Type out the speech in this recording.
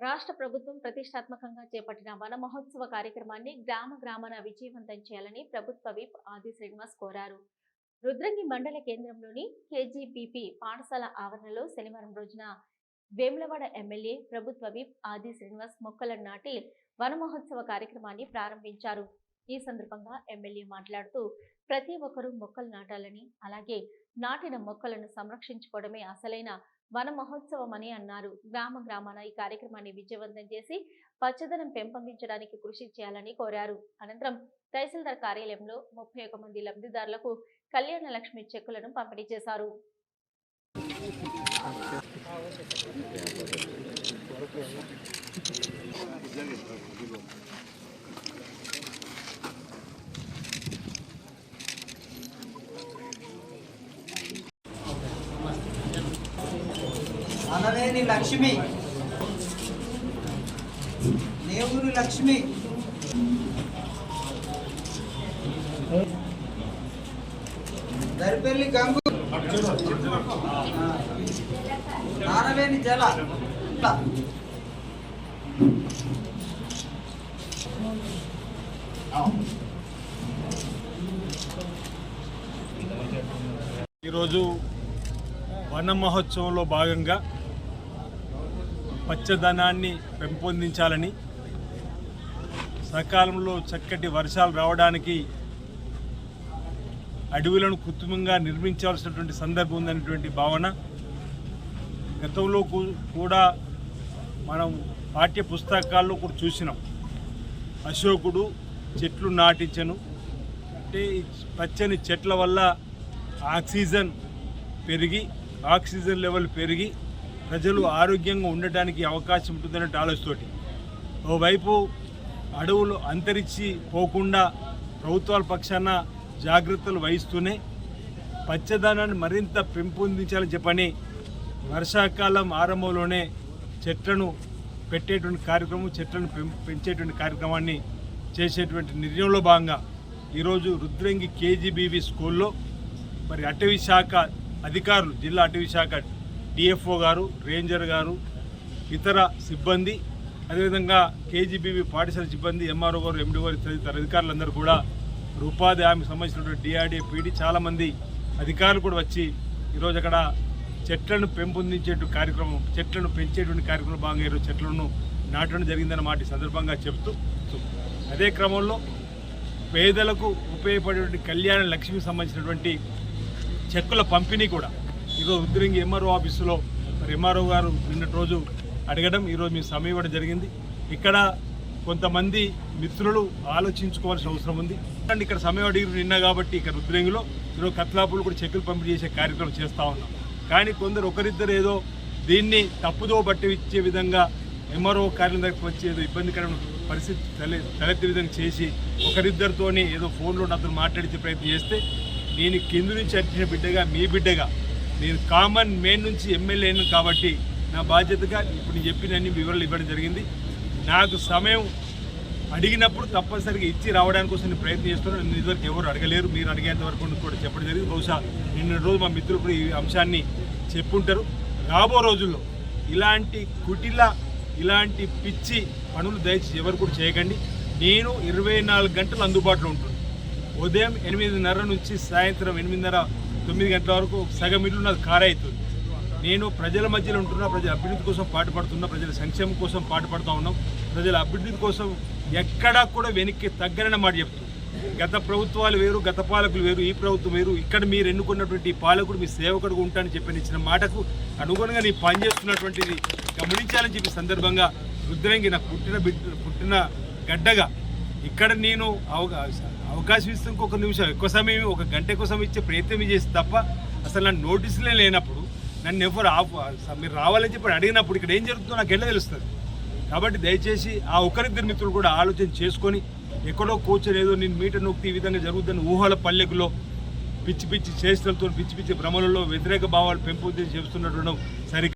రాష్ట్ర ప్రభుత్వం ప్రతిష్టాత్మకంగా చేపట్టిన వన మహోత్సవ కార్యక్రమాన్ని గ్రామ గ్రామాన విజయవంతం చేయాలని ప్రభుత్వ విప్ ఆది శ్రీనివాస్ కోరారు. రుద్రంగి మండల కేంద్రంలోని కేజీపీపీ పాఠశాల ఆవరణలో శనివారం రోజున వేములవాడ ఎమ్మెల్యే ప్రభుత్వ విప్ ఆది శ్రీనివాస్ మొక్కలను నాటి వన మహోత్సవ కార్యక్రమాన్ని ప్రారంభించారు. ఈ సందర్భంగా ఎమ్మెల్యే మాట్లాడుతూ ప్రతి ఒక్కరూ మొక్కలు నాటాలని అలాగే నాటిన మొక్కలను సంరక్షించుకోవడమే అసలైన వన మహోత్సవం అని అన్నారు. గ్రామ గ్రామాన ఈ కార్యక్రమాన్ని విజయవంతం చేసి పచ్చదనం పెంపొందించడానికి కృషి చేయాలని కోరారు. అనంతరం తహసీల్దార్ కార్యాలయంలో ముప్పై ఒక మంది లబ్ధిదారులకు కళ్యాణ లక్ష్మి చెక్కులను పంపిణీ చేశారు. అనలేని లక్ష్మి. దేవుని లక్ష్మి. దరిపెల్లి గంగు. నానలేని జల. ఈరోజు వన మహోత్సవంలో భాగంగా పచ్చదనాన్ని పెంపొందించాలని సకాలంలో చక్కటి వర్షాలు రావడానికి అడవులను కృత్రిమంగా నిర్మించాల్సినటువంటి సందర్భం ఉందనేటువంటి భావన. గతంలో కూడా మనం పాఠ్య పుస్తకాల్లో కూడా చూసినాం. అశోకుడు చెట్లు నాటించను. అంటే పచ్చని చెట్ల వల్ల ఆక్సిజన్ పెరిగి ఆక్సిజన్ లెవెల్ పెరిగి ప్రజలు ఆరోగ్యంగా ఉండటానికి అవకాశం ఉంటుందనే ఆలోచనతోటి ఓవైపు అడవులు అంతరించి పోకుండా ప్రభుత్వాల పక్షాన జాగ్రత్తలు వహిస్తూనే పచ్చదనాన్ని మరింత పెంపొందించాలని చెప్పని వర్షాకాలం ఆరంభంలోనే చెట్లను పెట్టేటువంటి కార్యక్రమం చెట్లను పెం- పెంచేటువంటి కార్యక్రమాన్ని చేసేటువంటి నిర్ణయంలో భాగంగా ఈరోజు రుద్రంగి కేజీబీవీ స్కూల్లో మరి అటవీ శాఖ అధికారులు జిల్లా అటవీ శాఖ డిఎఫ్ఓ గారు రేంజర్ గారు ఇతర సిబ్బంది అదేవిధంగా కేజీబీబీ పాఠశాల సిబ్బంది ఎంఆర్ఓ గారు ఎండి గారు తదితర అధికారులందరూ కూడా ఉపాధి హామీకి సంబంధించినటువంటి డిఆర్డీఏ పీడీ చాలామంది అధికారులు కూడా వచ్చి ఈరోజు అక్కడ చెట్లను పెంపొందించేటువంటి కార్యక్రమం చెట్లను పెంచేటువంటి కార్యక్రమం భాగంగా ఈరోజు చెట్లను నాటడం జరిగిందన్న మాట సందర్భంగా చెప్తూ. అదే క్రమంలో పేదలకు ఉపయోగపడేటువంటి కళ్యాణ లక్ష్మికి సంబంధించినటువంటి చెక్కుల పంపిణీ కూడా ఈరోజు ఉద్రంగి ఎంఆర్ఓ ఆఫీసులో మరి ఎంఆర్ఓ గారు నిన్నటి రోజు అడగడం ఈరోజు మీ సమయం ఇవ్వడం జరిగింది. ఇక్కడ కొంతమంది మిత్రులు ఆలోచించుకోవాల్సిన అవసరం ఉంది. అండ్ ఇక్కడ సమయం అడిగి నిన్న కాబట్టి ఇక్కడ రుద్రంగిలో ఈరోజు కత్లాపులు కూడా చెక్కులు పంపిణీ చేసే కార్యక్రమం చేస్తూ ఉన్నాం. కానీ కొందరు ఒకరిద్దరు ఏదో దీన్ని తప్పుదో బట్టి ఇచ్చే విధంగా ఎంఆర్ఓ కార్యాలయం దగ్గరకు వచ్చి ఏదో ఇబ్బందికరమైన పరిస్థితి తలె తలెత్తి విధంగా చేసి ఒకరిద్దరితోని ఏదో ఫోన్లో నాతో మాట్లాడించే ప్రయత్నం చేస్తే నేను కింది నుంచి అర్చిన బిడ్డగా మీ బిడ్డగా నేను కామన్ మెయిన్ నుంచి ఎమ్మెల్యేను కాబట్టి నా బాధ్యతగా ఇప్పుడు చెప్పినన్ని చెప్పిన అన్ని వివరాలు ఇవ్వడం జరిగింది. నాకు సమయం అడిగినప్పుడు తప్పనిసరిగా ఇచ్చి రావడానికి కోసం నేను ప్రయత్నం చేస్తున్నాను. నన్ను ఇదివరకు ఎవరు అడగలేరు. మీరు అడిగేంత వరకు కూడా చెప్పడం జరిగింది. బహుశా నిన్న రోజు మా మిత్రులు కూడా ఈ అంశాన్ని చెప్పుంటారు. రాబో రోజుల్లో ఇలాంటి కుటిల ఇలాంటి పిచ్చి పనులు దయచేసి ఎవరు కూడా చేయకండి. నేను ఇరవై నాలుగు గంటలు అందుబాటులో ఉంటాను. ఉదయం ఎనిమిదిన్నర నుంచి సాయంత్రం ఎనిమిదిన్నర తొమ్మిది గంటల వరకు సగం ఇల్లు నాకు కార్ నేను ప్రజల మధ్యలో ఉంటున్నా ప్రజల అభివృద్ధి కోసం పాటుపడుతున్నా ప్రజల సంక్షేమం కోసం పాటుపడుతూ ఉన్నాం. ప్రజల అభివృద్ధి కోసం ఎక్కడా కూడా వెనక్కి తగ్గరని మాట చెప్తూ. గత ప్రభుత్వాలు వేరు గత పాలకులు వేరు ఈ ప్రభుత్వం వేరు. ఇక్కడ మీరు ఎన్నుకున్నటువంటి ఈ పాలకుడు మీ సేవకుడుగా ఉంటానని చెప్పి ఇచ్చిన మాటకు అనుగుణంగా నీ పనిచేస్తున్నటువంటిది గమనించాలని చెప్పి సందర్భంగా రుద్రంగి నా పుట్టిన బిడ్డ పుట్టిన గడ్డగా ఇక్కడ నేను అవకాశం ఇస్తే ఇంకొక నిమిషం ఎక్కువ సమయం ఒక గంట ఎక్కువ సమయం ఇచ్చే ప్రయత్నం చేసి తప్ప అసలు నన్ను నోటీసులే లేనప్పుడు నన్ను ఎవరు ఆఫ్ మీరు రావాలని చెప్పి అడిగినప్పుడు ఇక్కడ ఏం జరుగుతుందో నాకు ఎలా తెలుస్తుంది? కాబట్టి దయచేసి ఆ ఒకరిద్దరు మిత్రులు కూడా ఆలోచన చేసుకొని ఎక్కడో కూర్చొని ఏదో నేను మీటర్ నొక్కి ఈ విధంగా జరుగుతున్న ఊహల పల్లెకులో పిచ్చి పిచ్చి చేష్టలతో పిచ్చి పిచ్చి భ్రమలలో వ్యతిరేక భావాలు పెంపొందించి చెబుతున్నట్టు సరిగ్గా